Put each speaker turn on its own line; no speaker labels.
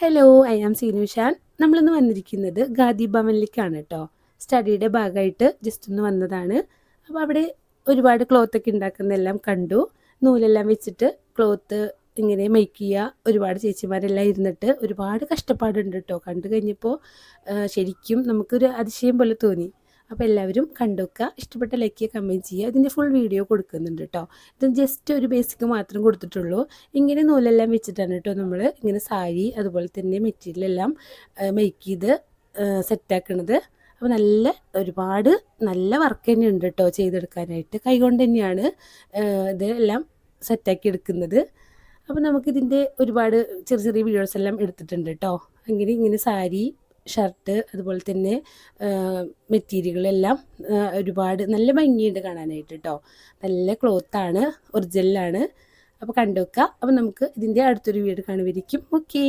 Hello I am സീനുഷാൻ നമ്മളിന്ന് വന്നിരിക്കുന്നത് ഗാന്ധി ഭവനിലേക്കാണ് കേട്ടോ സ്റ്റഡിയുടെ ഭാഗമായിട്ട് ജസ്റ്റ് ഒന്ന് വന്നതാണ്. അപ്പോൾ അവിടെ ഒരുപാട് ക്ലോത്ത് ക്ലോത്തൊക്കെ ഉണ്ടാക്കുന്നതെല്ലാം കണ്ടു. നൂലെല്ലാം വെച്ചിട്ട് ക്ലോത്ത് ഇങ്ങനെ മേക്ക് ചെയ്യുക ഒരുപാട് ചേച്ചിമാരെല്ലാം ഇരുന്നിട്ട് ഒരുപാട് കഷ്ടപ്പാടുണ്ട് കേട്ടോ കണ്ടു കഴിഞ്ഞപ്പോൾ ശരിക്കും നമുക്കൊരു അതിശയം പോലെ തോന്നി. അപ്പോൾ എല്ലാവരും കണ്ടുവെക്കുക. ഇഷ്ടപ്പെട്ട ലൈക്ക് ചെയ്യുക കമന്റ് ചെയ്യുക. ഇതിന്റെ ഫുൾ വീഡിയോ കൊടുക്കുന്നുണ്ട് കേട്ടോ ഇത് ജസ്റ്റ് ഒരു ബേസിക് മാത്രം കൊടുത്തിട്ടുള്ളൂ. ഇങ്ങനെ നൂലെല്ലാം വെച്ചിട്ടാണ് കേട്ടോ നമ്മൾ ഇങ്ങനെ സാരി അതുപോലെ തന്നെ മെറ്റീരിയൽ എല്ലാം മേക്ക് ചെയ്ത് സെറ്റാക്കണത് അപ്പോൾ നല്ല ഒരുപാട് നല്ല വർക്ക് തന്നെ ഉണ്ട് കേട്ടോ ചെയ്തെടുക്കാനായിട്ട്. കൈകൊണ്ട് തന്നെയാണ് ഇതെല്ലാം സെറ്റാക്കി എടുക്കുന്നത്. അപ്പോൾ നമുക്കിതിന്റെ ഒരുപാട് ചെറിയ ചെറിയ വീഡിയോസ് എല്ലാം എടുത്തിട്ടുണ്ട് കേട്ടോ അങ്ങനെ ഇങ്ങനെ സാരി ഷർട്ട് അതുപോലെ തന്നെ മെറ്റീരിയലുകളെല്ലാം ഒരുപാട് നല്ല ഭംഗിയുണ്ട് കാണാനായിട്ട് കേട്ടോ നല്ല ക്ലോത്താണ് ഒറിജിനലാണ്. അപ്പോൾ കണ്ടു വെക്കുക അപ്പോൾ നമുക്ക് ഇതിന്റെ അടുത്തൊരു വീട് കാണുമായിരിക്കും ഓക്കേ.